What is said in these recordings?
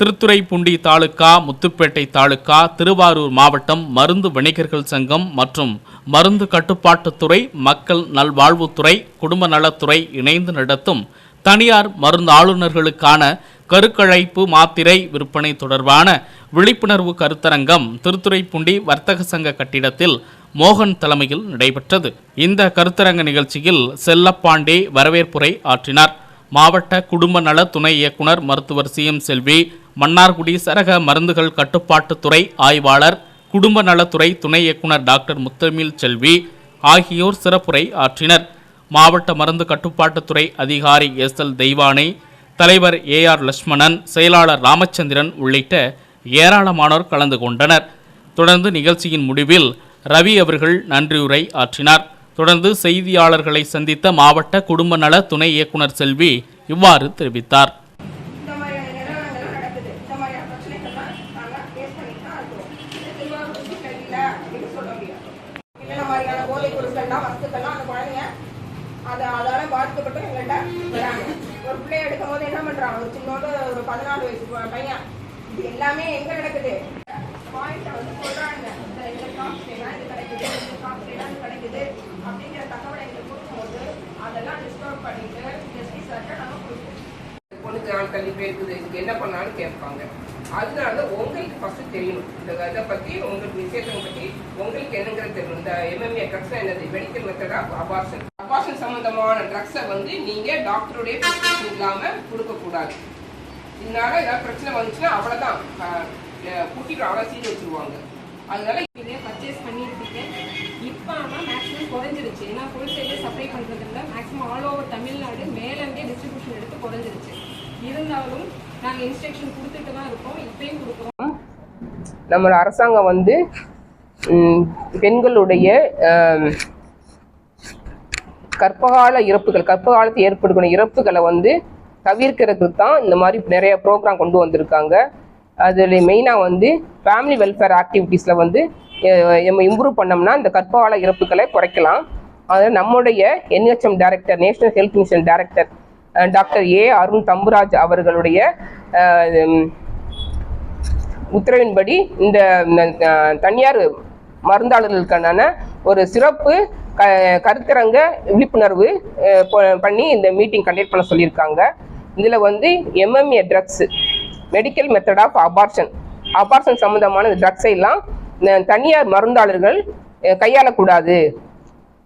திருத்துறைப்பூண்டி தாலுகா முத்துப்பேட்டை தாலுகா திருவாரூர் மாவட்டம் மருந்து வணிகர்கள் சங்கம் மற்றும் மருந்து கட்டுப்பாட்டுத்துறை மக்கள் நல்வாழ்வுத்துறை குடும்ப நலத்துறை இணைந்து நடத்தும் தனியார் மருந்து ஆளுநர்களுக்கான கருக்கழைப்பு மாத்திரை விற்பனை தொடர்பான விழிப்புணர்வு கருத்தரங்கம் திருத்துறைப்பூண்டி வர்த்தக சங்க கட்டிடத்தில் மோகன் தலைமையில் நடைபெற்றது. இந்த கருத்தரங்க நிகழ்ச்சியில் செல்லப்பாண்டே வரவேற்புரை ஆற்றினார். மாவட்ட குடும்ப நல துணை இயக்குனர் மருத்துவர் சி எம் செல்வி மன்னார்குடி சரக மருந்துகள் கட்டுப்பாட்டுத்துறை ஆய்வாளர் குடும்ப நலத்துறை துணை இயக்குனர் டாக்டர் முத்தமிழ் செல்வி ஆகியோர் சிறப்புரை ஆற்றினர். மாவட்ட மருந்து கட்டுப்பாட்டுத்துறை அதிகாரி எஸ் எல் தெய்வானை தலைவர் ஏ ஆர் லட்சுமணன் செயலாளர் ராமச்சந்திரன் உள்ளிட்ட ஏராளமானோர் கலந்து கொண்டனர். தொடர்ந்து நிகழ்ச்சியின் முடிவில் ரவி அவர்கள் நன்றியுரை ஆற்றினார். தொடர்ந்து செய்தியாளர்களை சந்தித்த மாவட்ட குடும்ப நல துணை இயக்குனர் செல்வி இவ்வாறு தெரிவித்தார். போதைப் வஸ்துக்கள்லாம் அந்த குழந்தைங்க அதை அதால பாதிக்கப்பட்டு எங்கள்கிட்ட வராங்க. ஒரு பிள்ளைய எடுக்கும் போது என்ன பண்றாங்க ஒரு சின்னோண்டு ஒரு பதினாலு வயசு ப- பையன். இது எல்லாமே எங்க நடக்குது? பாயிண்ட்டை வந்து சொல்றாங்க. இந்த காஸ்ட்லாம் இது கிடைக்குது இந்த காஸ்ட்லாம் இது கிடைக்குது அப்படிங்கிற தகவலை எங்களுக்கு கொடுக்கும்போது அதெல்லாம் டிஸ்டர்ப் பண்ணிட்டு எஸ்பி சார்ட்ட நாங்கள் கொடுப்போம். பொண்ணுக்கு நாள் தள்ளி இருக்குது. இதுக்கு என்ன பண்ணாலும் கேட்பாங்க. அதனால உங்களுக்கு ஃபர்ஸ்ட் தெரியணும் இந்த இதை பத்தி உங்களுக்கு விசேஷம் பத்தி உங்களுக்கு என்னங்கிறது இந்த எம்எம்ஏ ட்ரக்ஸ் என்னது? Medical method of abortion abortion சம்பந்தமான ட்ரக்ஸை வந்து நீங்க டாக்டருடைய பிரிஸ்கிரிப்ஷன் இல்லாம கொடுக்க கூடாது இதனால ஏதாவது பிரச்சனை வந்துச்சுன்னா அவ்வளவுதான். கூட்டிட்டு அவசியம் வச்சிருவாங்க. அதனால இதே பர்ச்சேஸ் பண்ணியிருக்கேன். இப்போ ஆனால் மேக்ஸிமம் குறைஞ்சிருச்சு. ஏன்னா ஹோல்சேலே சப்ளை பண்ணுறது இல்லை. மேக்ஸிமம் ஆல் ஓவர் தமிழ்நாடு மேலேருந்தே டிஸ்ட்ரிபியூஷன் எடுத்து குறைஞ்சிருச்சு. இருந்தாலும் நாங்கள் இன்ஸ்ட்ரக்ஷன் கொடுத்துட்டு தான் இருக்கோம். இப்பயும் கொடுக்குறோம். நம்ம அரசாங்கம் வந்து பெண்களுடைய கற்பகால இறப்புகள் கற்பகாலத்தில் ஏற்படுகிற இறப்புகளை வந்து தவிர்க்கிறதுக்கு தான் இந்த மாதிரி நிறைய ப்ரோக்ராம் கொண்டு வந்திருக்காங்க. அதில் மெயினாக வந்து ஃபேமிலி வெல்ஃபேர் ஆக்டிவிட்டீஸில் வந்து நம்ம இம்ப்ரூவ் பண்ணோம்னா இந்த கர்ப்பகால இறப்புகளை குறைக்கலாம். அதாவது நம்முடைய NHM director National Health Mission director doctor A Arun Thamburaj அவர்களுடைய உத்தரவின்படி இந்த தனியார் மருந்தாளர்களுக்கான ஒரு சிறப்பு க கருத்தரங்க விழிப்புணர்வு பண்ணி இந்த மீட்டிங் கண்டக்ட் பண்ண சொல்லியிருக்காங்க. இதில் வந்து MMA drugs medical method of abortion abortion சம்மந்தமான ட்ரக்ஸை எல்லாம் தனியார் மருந்தாளர்கள் கையாளக்கூடாது.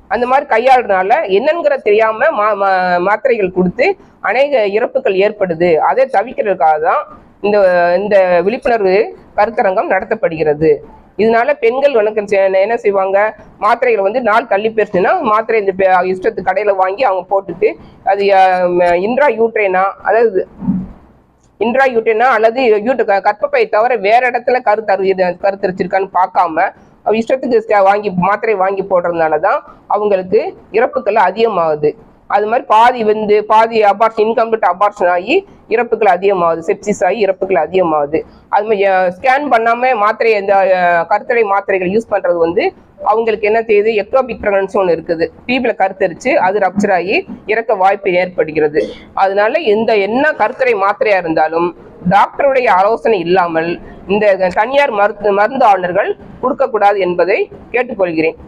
அந்த மாதிரி கையாளுறதுனால என்னங்கிற தெரியாம மா மா- மாத்திரைகள் கொடுத்து அநேக இறப்புகள் ஏற்படுது. அதை தவிக்கிறதுக்காக தான் இந்த இந்த விழிப்புணர்வு கருத்தரங்கம் நடத்தப்படுகிறது. இதனால பெண்கள் உனக்கு என்ன செய்வாங்க? மாத்திரைகள் வந்து நாள் தள்ளி போயிருச்சுன்னா மாத்திரை இந்த இஷ்டத்து இஷ்டத்துக்கு கடையில வாங்கி அவங்க போட்டுட்டு அது இன்ட்ரா யூட்ரேனா அதாவது இன்ட்ரா யூட்ரைனா அல்லது யூட்டு க- தவிர வேற இடத்துல கருத்தரு கருத்தரிச்சிருக்கான்னு பார்க்காம அவ இஷ்டத்துக்கு வாங்கி மாத்திரை வாங்கி போடுறதுனால தான் அவங்களுக்கு இறப்புகள் அதிகமாகுது. அது மாதிரி பாதி வந்து பாதி அபார்ஷன் இன்கம்ப்ளீட் அபார்ஷன் ஆகி இறப்புகள் அதிகமாகுது செப்சிஸ் ஆகி இறப்புகள் அதிகமாகுது. அது மாதிரி ஸ்கேன் பண்ணாம மாத்திரை இந்த கருத்தடை மாத்திரைகள் யூஸ் பண்ணுறது வந்து அவங்களுக்கு என்ன செய்யுது? எக்டோபிக் ப்ரெக்னன்சி ஒன்று இருக்குது. பீப்பில் கருத்தரிச்சு அது ரப்சர் ஆகி இறக்க வாய்ப்பு ஏற்படுகிறது. அதனால இந்த என்ன கருத்தடை மாத்திரையாக இருந்தாலும் டாக்டருடைய ஆலோசனை இல்லாமல் இந்த தனியார் மருந்து மருந்து ஆளுநர்கள் கொடுக்கக்கூடாது என்பதை கேட்டுக்கொள்கிறேன்.